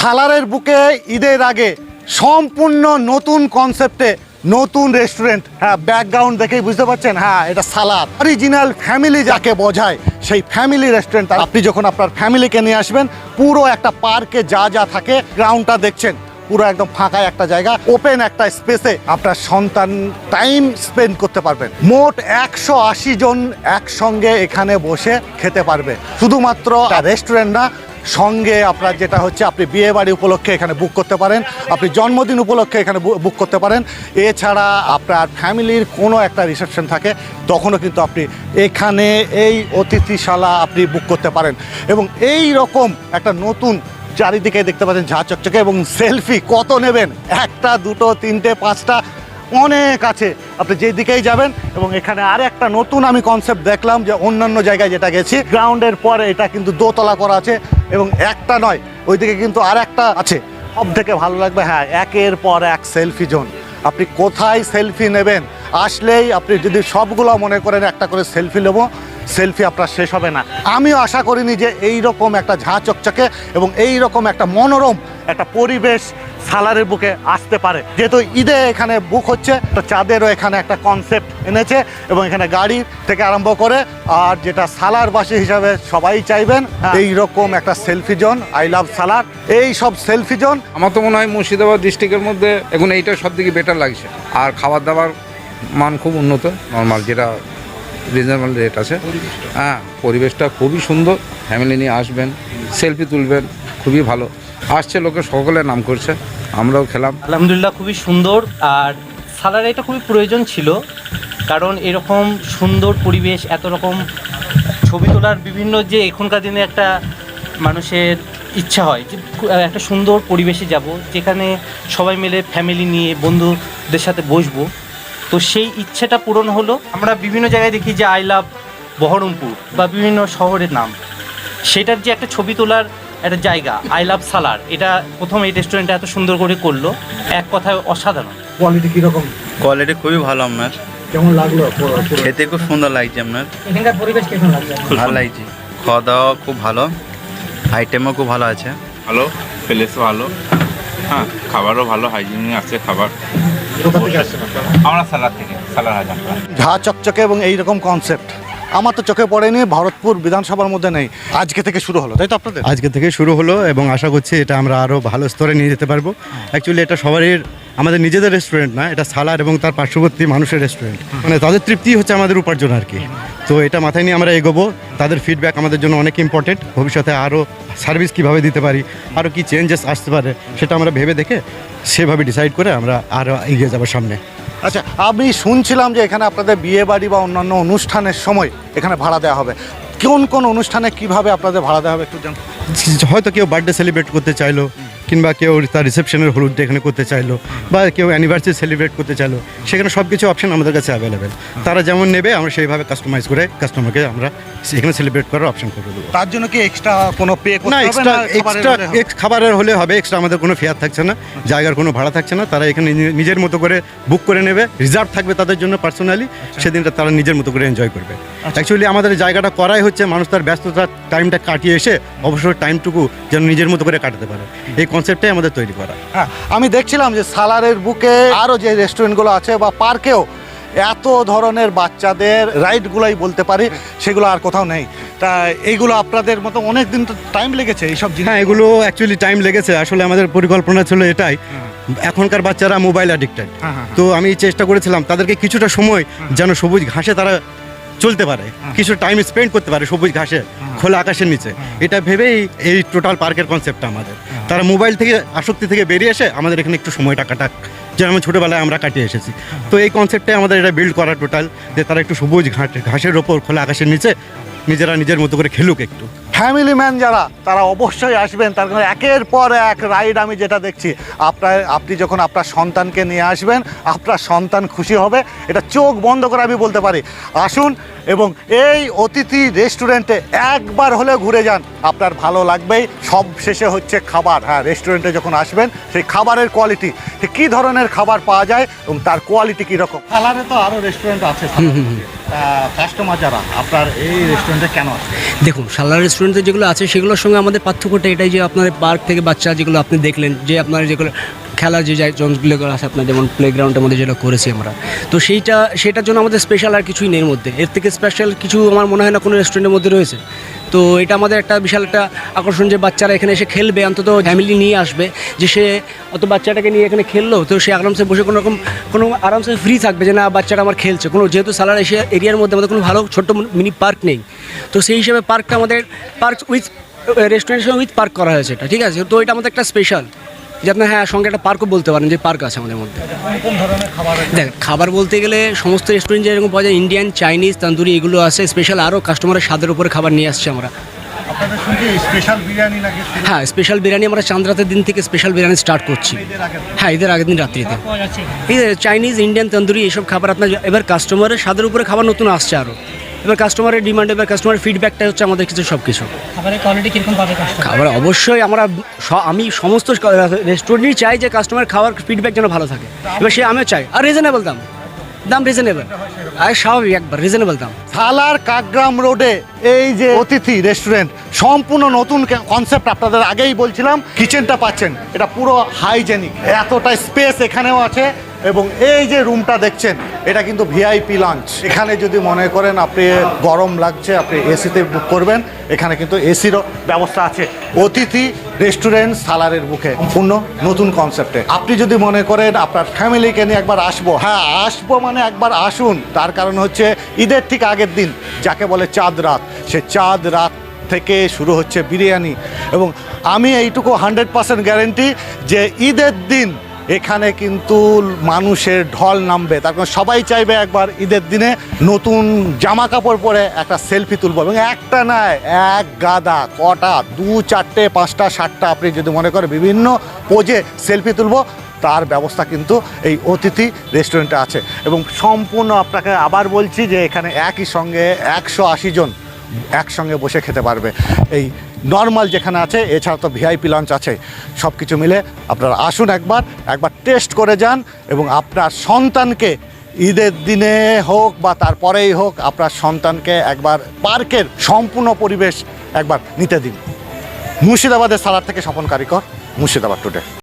সালারের বুকে ঈদের আগে সম্পূর্ণ নতুন কনসেপ্টে নতুন রেস্টুরেন্ট হ্যাঁ ব্যাকগ্রাউন্ড দেখেই বুঝতে পারছেন হ্যাঁ এটা সালাদ। অরিজিনাল ফ্যামিলি যাকে বোঝায়, সেই ফ্যামিলি রেস্টুরেন্ট আপনি যখন আপনার ফ্যামিলিকে নিয়ে আসবেন, পুরো একটা পার্কে যা যা থাকে গ্রাউন্ডটা দেখছেন। পুরো একদম ফাঁকা একটা জায়গা ওপেন একটা স্পেসে আপনার সন্তান টাইম স্পেন্ড করতে পারবেন। মোট একশো আশি জন একসঙ্গে এখানে বসে খেতে পারবে। শুধুমাত্র রেস্টুরেন্ট না সঙ্গে আপনার যেটা হচ্ছে, আপনি বিয়ে বাড়ি উপলক্ষে এখানে বুক করতে পারেন, আপনি জন্মদিন উপলক্ষে এখানে বুক করতে পারেন। এছাড়া আপনার ফ্যামিলির কোনো একটা রিসেপশন থাকে, তখনও কিন্তু আপনি এখানে এই অতিথিশালা আপনি বুক করতে পারেন। এবং এই রকম একটা নতুন চারিদিকে দেখতে পাচ্ছেন ঝা চকচকে এবং সেলফি কত নেবেন? একটা, দুটো, তিনটে, পাঁচটা, অনেক আছে। আপনি যেদিকেই যাবেন এবং এখানে আর একটা নতুন আমি কনসেপ্ট দেখলাম যে অন্যান্য জায়গায় যেটা গেছি গ্রাউন্ডের পরে এটা কিন্তু দোতলা করা আছে। এবং একটা নয়, ওইদিকে কিন্তু আর একটা আছে। সব থেকে ভালো লাগবে হ্যাঁ একের পর এক সেলফি জোন। আপনি কোথায় সেলফি নেবেন? আসলেই আপনি যদি সবগুলো মনে করেন, একটা করে সেলফি নেব। সেলফি আপনার শেষ হবে না। আমিও আশা করিনি যে এই রকম একটা ঝাঁ চকচকে এবং এই রকম একটা মনোরম একটা পরিবেশ সালারের বুকে আসতে পারে। যেহেতু ঈদে এখানে বুক হচ্ছে তো চাঁদেরও এখানে একটা কনসেপ্ট এনেছে এবং এখানে গাড়ি থেকে আরম্ভ করে আর যেটা সালারবাসী হিসাবে সবাই চাইবেন এই রকম একটা selfie zone I love Salaar এই সব সেলফি জোন আমার তো মনে হয় মুর্শিদাবাদ ডিস্ট্রিক্টের মধ্যে এখন এইটা সব থেকে বেটার লাগছে। আর খাবার দাবার মান খুব উন্নত নর্মাল যেটা রিজনেবল রেট আছে। হ্যাঁ পরিবেশটা খুবই সুন্দর ফ্যামিলি নিয়ে আসবেন সেলফি তুলবেন, খুবই ভালো। আসছে লোকে, সকলে নাম করছে, আমরাও খেলাম। আলহামদুলিল্লাহ, খুবই সুন্দর। আর সালার এটা খুবই প্রয়োজন ছিল, কারণ এরকম সুন্দর পরিবেশ, এত রকম ছবি তোলার বিভিন্ন যে এখনকার দিনে একটা মানুষের ইচ্ছা হয়, যে একটা সুন্দর পরিবেশে যাব, যেখানে সবাই মিলে ফ্যামিলি নিয়ে, বন্ধুদের সাথে বসবো। তো সেই ইচ্ছেটা পূরণ হলো। আমরা বিভিন্ন জায়গায় দেখি যে আই লাভ বহরমপুর বা বিভিন্ন শহরের নাম। সেটার যে একটা ছবি তোলার একটা জায়গা আই লাভ সালার এটা প্রথম এই রেস্টুরেন্টটা এত সুন্দর করে করল এক কথায় অসাধারণ। কোয়ালিটি কীরকম? কোয়ালিটি খুবই ভালো আপনার। কেমন লাগল? খেতে খুব সুন্দর লাগছে আপনার। এখানকার পরিবেশ কেমন লাগছে ভালো লাগছে। খাওয়া দাওয়া খুব ভালো। আইটেমও খুব ভালো আছে। ভালো প্লেস ভালো। হ্যাঁ খাবারও ভালো হাইজিনিক আছে খাবার। আমরা সালাদ থেকে সালাদ হাজার ঝা চকচকে এবং এই রকম কনসেপ্ট আমার তো চোখে পড়েনি ভরতপুর বিধানসভার মধ্যে নেই। আজকে থেকে শুরু হলো তাই তো আপনাদের? আজকে থেকে শুরু হলো এবং আশা করছি এটা আমরা আরও ভালো স্তরে নিয়ে যেতে পারব। অ্যাকচুয়ালি এটা সবারই আমাদের নিজেদের রেস্টুরেন্ট না এটা সালার এবং তার পার্শ্ববর্তী মানুষের রেস্টুরেন্ট মানে তাদের তৃপ্তি হচ্ছে আমাদের উপার্জন আর কি। তো এটা মাথায় নিয়ে আমরা এগোবো। তাদের ফিডব্যাক আমাদের জন্য অনেক ইম্পর্টেন্ট ভবিষ্যতে আরও সার্ভিস কীভাবে দিতে পারি আরও কী চেঞ্জেস আসতে পারে সেটা আমরা ভেবে দেখে সেভাবে ডিসাইড করে আমরা আরও এগিয়ে যাব সামনে। আচ্ছা আমি শুনছিলাম যে এখানে আপনাদের বিয়ে বাড়ি বা অন্যান্য অনুষ্ঠানের সময় এখানে ভাড়া দেওয়া হবে। কোন কোন অনুষ্ঠানে কীভাবে আপনাদের ভাড়া দেওয়া হবে একটু জান হয়তো কেউ বার্থডে সেলিব্রেট করতে চাইলো কিংবা কেউ তার রিসেপশনের হলুদটা এখানে করতে চাইলো বা কেউ অ্যানিভার্সারি সেলিব্রেট করতে চাইলো সেখানে সব কিছু অপশন আমাদের কাছে অ্যাভেলেবেল তারা যেমন নেবে আমরা সেইভাবে কাস্টমাইজ করে কাস্টমারকে আমরা এখানে সেলিব্রেট করার অপশন করে দেবো। তার জন্য কি এক্সট্রা কোনো পে না হবে এক্সট্রা এক্সট্রা খাবারের হলে হবে? এক্সট্রা আমাদের কোনো ফেয়ার থাকছে না জায়গার কোনো ভাড়া থাকছে না তারা এখানে নিজের মতো করে বুক করে নেবে রিজার্ভ থাকবে তাদের জন্য পার্সোনালি সেদিনটা তারা নিজের মতো করে এনজয় করবে। অ্যাকচুয়ালি আমাদের জায়গাটা করাই হচ্ছে মানুষ তার ব্যস্ততার টাইমটা কাটিয়ে এসে অবসর টাইমটুকু যেন নিজের মতো করে কাটাতে পারে। এই কনসেপ্টটাই আমাদের তৈরি করা। হ্যাঁ আমি দেখছিলাম যে সালারের বুকে আরও যে রেস্টুরেন্টগুলো আছে বা পার্কেও এত ধরনের বাচ্চাদের রাইডগুলোই বলতে পারি সেগুলো আর কোথাও নেই। তা এইগুলো আপনাদের মতো অনেক দিন তো টাইম লেগেছে এইসব জিনিস। হ্যাঁ এগুলো অ্যাকচুয়ালি টাইম লেগেছে। আসলে আমাদের পরিকল্পনা ছিল এটাই। এখনকার বাচ্চারা মোবাইল অ্যাডিক্টেড হ্যাঁ, হ্যাঁ, তো আমি চেষ্টা করেছিলাম তাদেরকে কিছুটা সময় যেন সবুজ ঘাসে তারা চলতে পারে। কিছু টাইম স্পেন্ড করতে পারে সবুজ ঘাসে খোলা আকাশের নিচে। এটা ভেবেই এই টোটাল পার্কের কনসেপ্টটা আমাদের। তারা মোবাইল থেকে আসক্তি থেকে বেরিয়ে এসে আমাদের এখানে একটু সময়টা কাটাক। যেমন ছোটোবেলায় আমরা কাটিয়ে এসেছি। তো এই কনসেপ্টে আমাদের এটা বিল্ড করা টোটাল যে তারা একটু সবুজ ঘাট ঘাসের ওপর খোলা আকাশের নিচে নিজেরা নিজের মতো করে খেলুক একটু। ফ্যামিলি ম্যান যারা তারা অবশ্যই আসবেন। তার কারণে একের পর এক রাইড আমি যেটা দেখছি আপনার আপনি যখন আপনার সন্তানকে নিয়ে আসবেন আপনার সন্তান খুশি হবে। এটা চোখ বন্ধ করে আমি বলতে পারি। আসুন এবং এই অতিথি রেস্টুরেন্টে একবার হলে ঘুরে যান। আপনার ভালো লাগবেই। সব শেষে হচ্ছে খাবার। হ্যাঁ রেস্টুরেন্টে যখন আসবেন সেই খাবারের কোয়ালিটি কী ধরনের খাবার পাওয়া যায় এবং তার কোয়ালিটি কীরকম কালারে তো আরও রেস্টুরেন্ট আছে। কাস্টমার যারা, আপনার এই রেস্টুরেন্টে কেন দেখুন, সালার রেস্টুরেন্টে যেগুলো আছে, সেগুলোর সঙ্গে আমাদের পার্থক্যটা এটাই যে আপনার পার্ক থেকে বাচ্চা যেগুলো আপনি দেখলেন, যে আপনার যেগুলো খেলার যে জন্সগুলো আছে আপনার, যেমন প্লেগ্রাউন্ডের মধ্যে যেটা করেছি আমরা। তো সেইটা, সেটার জন্য আমাদের স্পেশাল আর কিছুই নেই মধ্যে। এর থেকে স্পেশাল কিছু আমার মনে হয় না কোনো রেস্টুরেন্টের মধ্যে রয়েছে। তো এটা আমাদের একটা বিশাল একটা আকর্ষণ যে বাচ্চারা এখানে এসে খেলবে, অন্তত ফ্যামিলি নিয়ে আসবে। যে সে অত বাচ্চাটাকে নিয়ে এখানে খেললো, তো সে আরামসে বসে কোনো রকম, কোনো আরামসে ফ্রি থাকবে যে না, বাচ্চাটা আমার খেলছে। কোনো যেহেতু সালার এশিয়া এরিয়ার মধ্যে আমাদের কোনো ভালো ছোট্ট মিনি পার্ক নেই। তো সেই হিসেবে পার্কটা আমাদের পার্ক উইথ রেস্টুরেন্টের সঙ্গে উইথ পার্ক করা হয়েছে এটা, ঠিক আছে? তো এটা আমাদের একটা স্পেশাল যে আপনার হ্যাঁ সঙ্গে একটা পার্কও বলতে পারেন যে পার্ক আছে আমাদের মধ্যে। কোন খাবার দেখ খাবার বলতে গেলে সমস্ত রেস্টুরেন্ট যেরকম পাওয়া যায় ইন্ডিয়ান চাইনিজ তন্দুরি এগুলো আছে। স্পেশাল আরও কাস্টমারের স্বাদের উপরে খাবার নিয়ে আসছে আমরা। হ্যাঁ স্পেশাল বিরিয়ানি আমরা চাঁদরাতের দিন থেকে স্পেশাল বিরিয়ানি স্টার্ট করছি। হ্যাঁ ঈদের আগের দিন রাত্রিতে। এই চাইনিজ ইন্ডিয়ান তন্দুরি এইসব খাবার আপনার এবার কাস্টমারের স্বাদের উপরে খাবার নতুন আসছে আরও। এবার কাস্টমারের ডিমান্ড এবার কাস্টমারের ফিডব্যাকটা হচ্ছে আমাদের কিছু সব কিছু খাবারের কোয়ালিটি কীরকম পাবে খাবার অবশ্যই আমরা আমি সমস্ত রেস্টুরেন্টই চাই যে কাস্টমার খাওয়ার ফিডব্যাক যেন ভালো থাকে। এবার সে আমিও চাই। আর রিজনেবল দাম। দাম রিজনেবল আর স্বাভাবিক একবার রিজনেবল দাম। থালার কাকগ্রাম রোডে এই যে অতিথি রেস্টুরেন্ট সম্পূর্ণ নতুন কনসেপ্ট আপনাদের আগেই বলছিলাম কিচেনটা পাচ্ছেন। এটা পুরো হাইজেনিক এতটা স্পেস এখানেও আছে। এবং এই যে রুমটা দেখছেন, এটা কিন্তু ভিআইপি লাঞ্চ এখানে যদি মনে করেন আপনি গরম লাগছে, আপনি এসিতে বুক করবেন, এখানে কিন্তু এসিরও ব্যবস্থা আছে। অতিথি রেস্টুরেন্ট সালারের বুকে সম্পূর্ণ নতুন কনসেপ্টে আপনি যদি মনে করেন আপনার ফ্যামিলিকে নিয়ে একবার আসব হ্যাঁ আসব মানে একবার আসুন। তার কারণ হচ্ছে ঈদের ঠিক আগের দিন, যাকে বলে চাঁদ রাত, সে চাঁদ রাত থেকে শুরু হচ্ছে বিরিয়ানি। এবং আমি এইটুকু হান্ড্রেড পার্সেন্ট গ্যারেন্টি যে ঈদের দিন এখানে কিন্তু মানুষের ঢল নামবে। তার কারণ সবাই চাইবে একবার ঈদের দিনে নতুন জামা কাপড় পরে একটা সেলফি তুলবো এবং একটা নয়, এক গাদা, কটা, দু, চারটে, পাঁচটা, সাতটা, আপনি যদি মনে করেন বিভিন্ন পোজে সেলফি তুলবো, তার ব্যবস্থা কিন্তু এই অতিথি রেস্টুরেন্টে আছে। এবং সম্পূর্ণ আপনাকে আবার বলছি যে এখানে একই সঙ্গে একশো আশি জন একসঙ্গে বসে খেতে পারবে। এই নর্মাল যেখানে আছে, এছাড়া তো ভিআইপি লঞ্চ আছে সব কিছু মিলে আপনারা আসুন একবার একবার টেস্ট করে যান এবং আপনার সন্তানকে ঈদের দিনে হোক বা তারপরেই হোক, আপনার সন্তানকে একবার পার্কের সম্পূর্ণ পরিবেশ একবার নিতে দিন। মুর্শিদাবাদের সালার থেকে স্বপন কারিকর, মুর্শিদাবাদ টুডে